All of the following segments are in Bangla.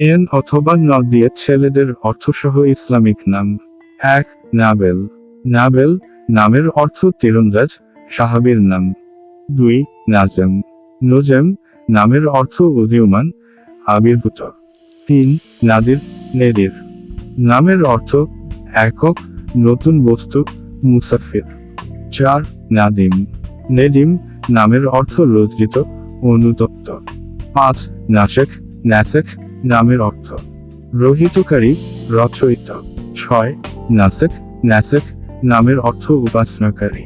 এন অথবা ন দিয়ে ছেলেদের অর্থসহ ইসলামিক নাম। এক, নাবেল। নাবেল নামের অর্থ তীরন্দাজ, সাহাবীর নাম। দুই, নাজেম। নোজেম নামের অর্থ উদীয়মান, আবির্ভূত। তিন, নাদির, নেদির। নামের অর্থ একক, নতুন বস্তু, মুসাফির। চার, নাদিম। নেডিম নামের অর্থ লজ্জিত অনুতপ্ত। পাঁচ নাসেক ন্যাসেক নামের অর্থ। রহিতকারী রচয়িত। ছয়, নাসেক ন্যাসেক নামের অর্থ উপাসনাকারী।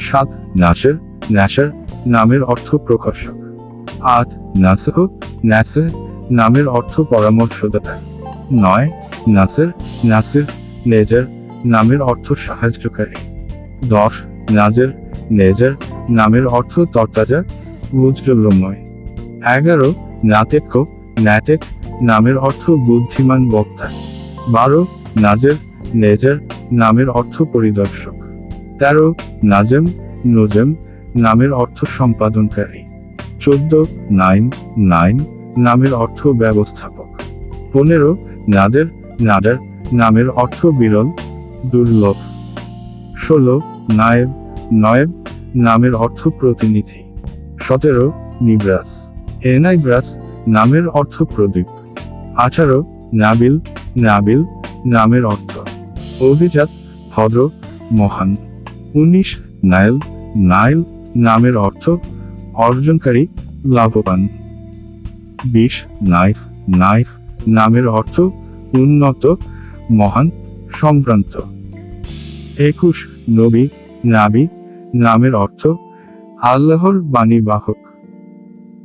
সাত, নাসের ন্যাসার নামের অর্থ প্রকাশক। আট, নাসহ ন্যাসে নামের অর্থ পরামর্শদাতা। নয়, নাসের, নাসির নেজার নামের অর্থ সাহায্যকারী। দশ, নাজের নেজার নামের অর্থ তরতাজা, উজ্জ্বলময়। এগারো নাতেক্য ন্যাটেক নামের অর্থ বুদ্ধিমান বক্তা। বারো, নাজের, নেজার নামের অর্থ পরিদর্শক। তেরো, নাজেম, নোজেম নামের অর্থ সম্পাদনকারী। চোদ্দ, নাইন নাইন নামের অর্থ ব্যবস্থাপক। পনেরো, নাদের নাডার নামের অর্থ বিরল, দুর্লভ। ষোলো, নায়েব, নয়েব নামের অর্থ প্রতিনিধি। সতেরো, নিব্রাস। এনাইব্রাস নামের অর্থ প্রদীপ। আঠারো নাবিল নাবিল নামের অর্থ। অভিজাত, ভদ্র, মহান। উনিশ নাইল নাইল নামের অর্থ অর্জনকারী, লাভবান। বিশ নাইফ নাইফ নামের অর্থ উন্নত, মহান, সম্ভ্রান্ত। একুশ নবী, নাবি নামের অর্থ আল্লাহর বাণী বাহক।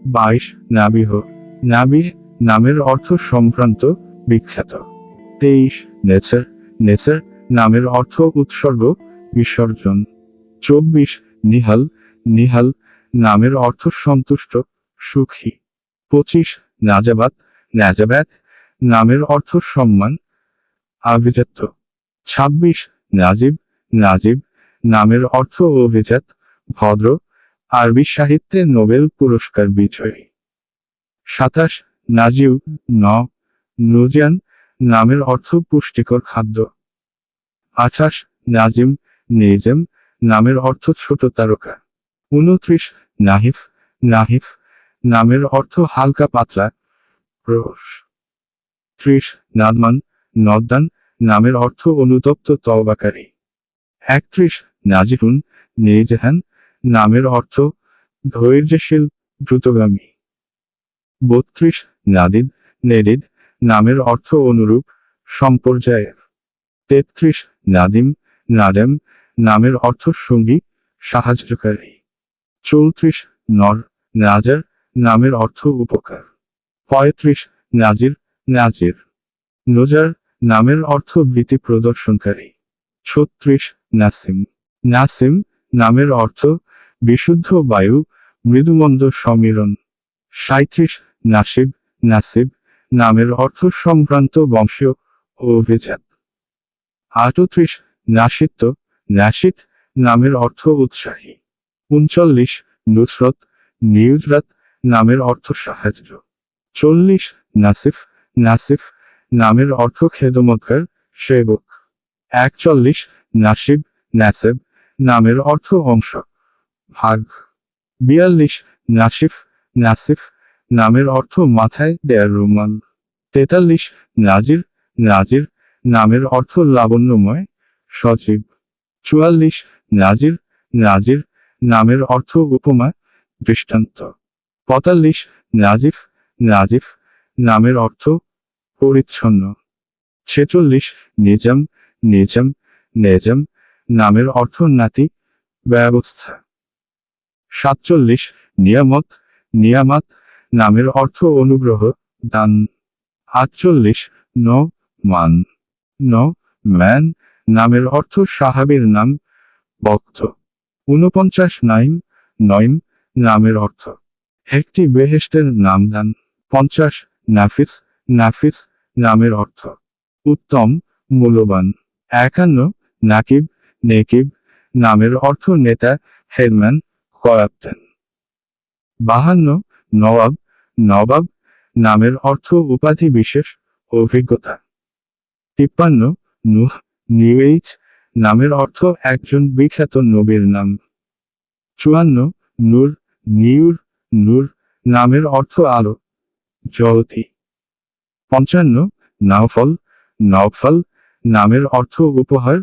বাইশ নাবিহ নাবি নামের অর্থ সংক্রান্ত বিখ্যাত। তেইশ, নেচার। নেচার, নামের অর্থ উৎসর্গ, বিসর্জন। চব্বিশ, নিহাল। নিহাল, নামের অর্থ সন্তুষ্ট, সুখী। পঁচিশ, নাজাবাত। নাজাবাত, নামের অর্থ সম্মান, আভিজাত্য। ছাব্বিশ, নাজিব। নাজিব, নামের অর্থ অভিজাত, ভদ্র। আরবি সাহিত্যে নোবেল পুরস্কার বিজয়ী। সাতাশ নাজিউ, ন, নুজিয়ান নামের অর্থ পুষ্টিকর খাদ্য। আঠাশ, নাজিম, নেজেম নামের অর্থ ছোট তারকা। উনত্রিশ, নাহিফ নাহিফ নামের অর্থ হালকা পাতলা রোষ ত্রিশ, নাদমান, নদ্দান নামের অর্থ অনুতপ্ত তওবাকারী। একত্রিশ নাজিহুন নেজেহান নামের অর্থ ধৈর্যশীল দ্রুতগামী। বত্রিশ নাদিদ নেডিদ নামের অর্থ অনুরূপ সম্পর্যায়ের তেত্রিশ, নাদিম, নাদেম, নামের অর্থ সঙ্গী, সাহায্যকারী। চৌত্রিশ, নর, নাজার, নামের অর্থ উপকার। পঁয়ত্রিশ, নাজির নাজির। নজার, নামের অর্থ ভীতি প্রদর্শনকারী। ছত্রিশ, নাসিম। নাসিম, নামের অর্থ বিশুদ্ধ বায়ু, মৃদুমন্দ সমীরণ। সাঁত্রিশ নাসিব নাসিব নামের অর্থ সম্ভ্রান্ত, বংশীয় ও অভিজাত। আটত্রিশ, নাসিত্ব নাসিক নামের অর্থ উৎসাহী। উনচল্লিশ, নুসরত, নিউজরাত নামের অর্থ সাহায্য। চল্লিশ, নাসিফ নাসিফ নামের অর্থ খেদমৎকার সেবক। একচল্লিশ, নাসিব, নাসেব নামের অর্থ অংশ, ভাগ। বিয়াল্লিশ, নাসিফ নাসিফ নামের অর্থ মাথায় দেয়ার রুমাল। তেতাল্লিশ, নাজির নাজির, নামের অর্থ লাবণ্যময়, সজীব। চুয়াল্লিশ, নাজির নাজির, নামের অর্থ উপমা, দৃষ্টান্ত। পঁয়তাল্লিশ, নাজিফ নাজিফ, নামের অর্থ পরিচ্ছন্ন। ছেচল্লিশ, নিজাম নিজাম, নেজাম, নামের অর্থ নাতি, ব্যবস্থা। সাতচল্লিশ, নিয়ামত, নিয়ামাত নামের অর্থ অনুগ্রহ, দান। আটচল্লিশ, ন, মান। ন, ম্যান। নামের অর্থ সাহাবের নাম বক্ত ঊনপঞ্চাশ, নাইম। নইম, নামের অর্থ। একটি বেহেস্টের নাম দান পঞ্চাশ, নাফিস। নাফিস, নামের অর্থ। উত্তম, মূল্যবান। একান্ন, নাকিব, নেকিব। নামের অর্থ নেতা, হেডম্যান ক্যাপ্টেন বাহান্ন নবাব নবাব নামের অর্থ উপাধি বিশেষ, অভিজ্ঞতা। তিপ্পান্ন, নুহ, নিউ এইজ নামের অর্থ একজন বিখ্যাত নবীর নাম। চুয়ান্ন, নূর, নিউর, নূর নামের অর্থ আলো, জ্যোতি। পঞ্চান্ন, নাওফল, নওফল নামের অর্থ উপহার,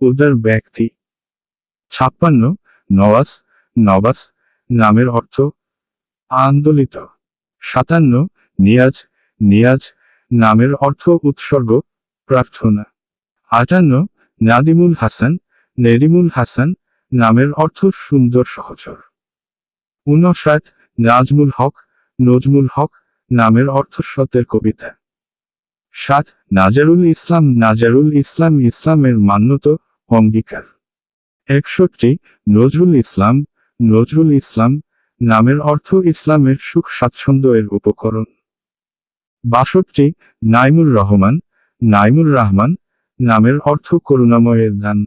উদার ব্যক্তি। ছাপ্পান্ন, নওয়াজ নবাস নামের অর্থ আন্দোলিত। সাতান্ন, নিয়াজ নিয়াজ নামের অর্থ উৎসর্গ, প্রার্থনা। আটান্ন, নাদিমুল হাসান, নেদিমুল হাসান নামের অর্থ সুন্দর সহচর। ঊনষাট নাজমুল হক, নজমুল হক নামের অর্থ সত্যের কবিতা। ষাট, নাজারুল ইসলাম নাজারুল ইসলাম ইসলামের মান্যত, অঙ্গীকার। একষট্টি, নজরুল ইসলাম নজরুল ইসলাম নামের অর্থ ইসলামের সুখ স্বাচ্ছন্দ্য এর উপকরণ। বাষট্টি, নাইমুর রহমান নাইমুর রহমান, নামের অর্থ করুণাময়ের দান।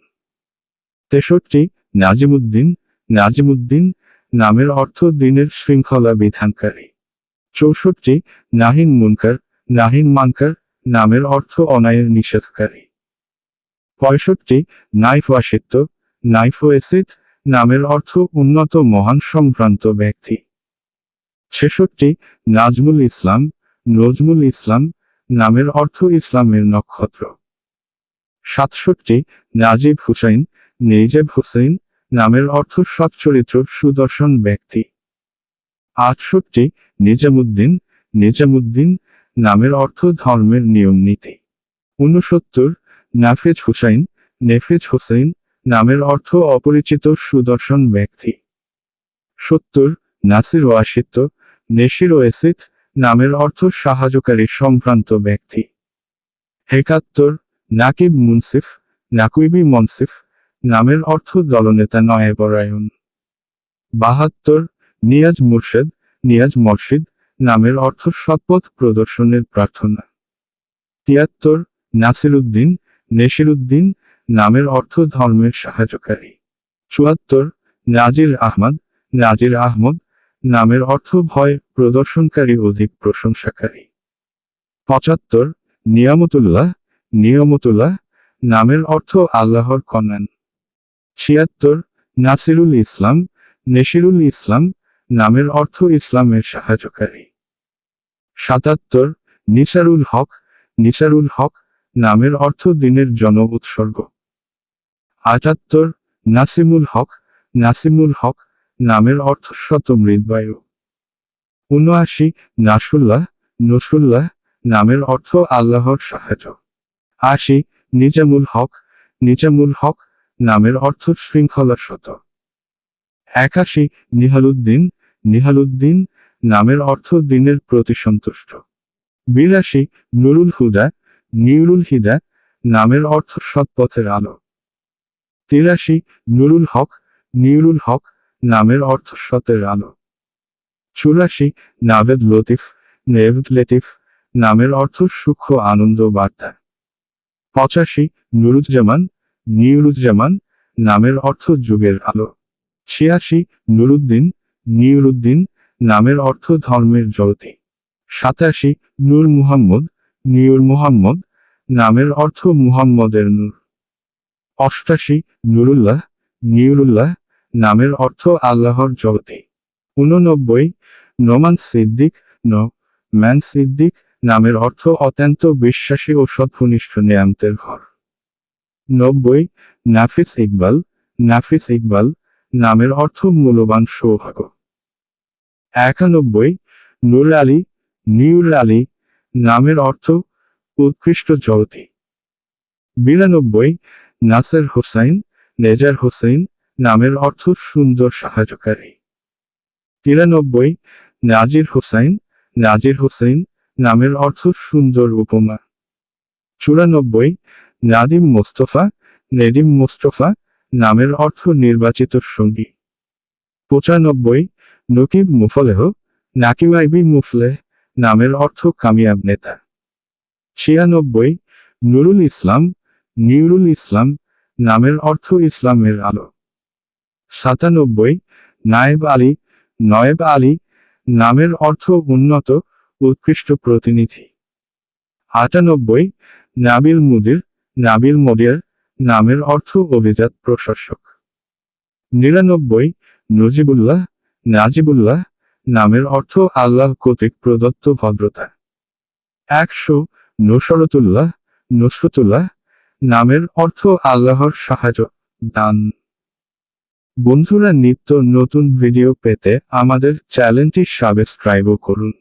তেষট্টি, নাজিমুদ্দিন নাজিমুদ্দিন, নামের অর্থ দিনের শৃঙ্খলা বিধানকারী। চৌষট্টি, নাহিন মুনকার, নাহিন মানকার, নামের অর্থ অনায়ের নিষেধকারী। পঁয়ষট্টি, নাইফ ওয়াসিত্য নাইফ ওয়েসিদ নামের অর্থ উন্নত মহান সম্ভ্রান্ত ব্যক্তি। ছেষট্টি, নাজমুল ইসলাম, নজমুল ইসলাম, নামের অর্থ ইসলামের নক্ষত্র। সাতষট্টি, নাজিব হুসাইন, নেইজেব হুসেইন, নামের অর্থ সচ্চরিত্র সুদর্শন ব্যক্তি। আটষট্টি, নিজামুদ্দিন নিজামুদ্দিন, নামের অর্থ ধর্মের নিয়ম নীতি। ঊনসত্তর, নাফেজ হুসাইন, নেফেজ হোসেন নামের অর্থ অপরিচিত সুদর্শন ব্যক্তি। সত্তর, নাসির ওয়াসিত্য নেশির ওয়েসিত নামের অর্থ সাহায্যকারী সম্ভ্রান্ত ব্যক্তি। একাত্তর, নাকিব মুনসিফ, নাকুইবি মনসিফ, নামের অর্থ দলনেতা নয়াপরায়ণ বাহাত্তর, নিয়াজ মুর্শেদ, নিয়াজ মর্শিদ, নামের অর্থ সৎপথ প্রদর্শনের প্রার্থনা। তিয়াত্তর, নাসিরুদ্দিন নেশিরুদ্দিন নামের অর্থ ধর্মের সাহায্যকারী। চুয়াত্তর, নাজির আহমদ নাজির আহমদ, নামের অর্থ ভয়, প্রদর্শনকারী অধিক প্রশংসাকারী। পঁচাত্তর, নিয়ামতুল্লাহ, নিয়মতুল্লাহ, নামের অর্থ আল্লাহর কন্যান ছিয়াত্তর, নাসিরুল ইসলাম নেশিরুল ইসলাম, নামের অর্থ ইসলামের সাহায্যকারী। সাতাত্তর, নিসারুল হক নিসারুল হক, নামের অর্থ দিনের জন উৎসর্গ আটাত্তর, নাসিমুল হক নাসিমুল হক, নামের অর্থ শত মৃদবায়ু। উনআশি, নাসুল্লাহ, নসুল্লাহ, নামের অর্থ আল্লাহর সাহায্য। আশি, নিজামুল হক নিজামুল হক, নামের অর্থ শৃঙ্খলা শত। একাশি, নিহালুদ্দিন নিহালুদ্দিন, নামের অর্থ দিনের প্রতি সন্তুষ্ট। বিরাশি, নুরুল হুদা, নিউরুল হিদা, নামের অর্থ সৎপথের আলো। তিরাশি, নুরুল হক, নিউরুল হক নামের অর্থ সতের আলো। চুরাশি নাভেদ লতিফ, নেভদ লেতিফ নামের অর্থ সূক্ষ্ম আনন্দ বার্তা। পঁচাশি, নুরুজ্জামান, নিউরুজ্জামান নামের অর্থ যুগের আলো। ছিয়াশি, নুরুদ্দিন, নিউরুদ্দিন নামের অর্থ ধর্মের জ্যোতি। সাতাশি, নূর মুহাম্মদ, নিউর মুহাম্মদ নামের অর্থ মুহাম্মদের নূর। অষ্টাশি নুরুল্লাহ, নিউরুল্লাহ নামের অর্থ আল্লাহর জ্যোতি উননব্বই নোমান সিদ্দিক ন ম্যান সিদ্দিক নামের অর্থ অত্যন্ত বিশ্বাসী ও সৎভনিষ্ঠ নেয়ামতের ঘর। নব্বই নাফিস ইকবাল নাফিস ইকবাল নামের অর্থ মূল্যবান সৌভাগ্য। একানব্বই নুর আলী, নিউর আলী নামের অর্থ উৎকৃষ্ট জ্যোতি বিরানব্বই নাসের হোসাইন নেজার হোসেন, নামের অর্থ সুন্দর সাহায্যকারী। তিরানব্বই, নাজির হোসাইন নাজির হোসেন, নামের অর্থ সুন্দর উপমা। চুরানব্বই, নাদিম মোস্তফা, নেদিম মোস্তফা, নামের অর্থ নির্বাচিত সঙ্গী। পঁচানব্বই, নকিব মুফলেহ নাকিওয়াইবি মুফলেহ, নামের অর্থ কামিয়াব নেতা। ছিয়ানব্বই, নুরুল ইসলাম নিউরুল ইসলাম নামের অর্থ ইসলামের আলো। সাতানব্বই, নায়েব আলী, নয়েব আলী নামের অর্থ উন্নত, উৎকৃষ্ট প্রতিনিধি। আটানব্বই, নাবিল মুদির, নাবিল মডিয়ার নামের অর্থ অভিজাত প্রশাসক। নিরানব্বই, নজিবুল্লাহ, নাজিবুল্লাহ নামের অর্থ আল্লাহ কর্তৃক প্রদত্ত ভদ্রতা। একশো, নুসরতুল্লাহ নুসরতুল্লাহ নামের অর্থ আল্লাহর সাহায্য দান। বন্ধুরা নিত্য নতুন ভিডিও পেতে আমাদের চ্যানেলটি সাবস্ক্রাইবও করুন।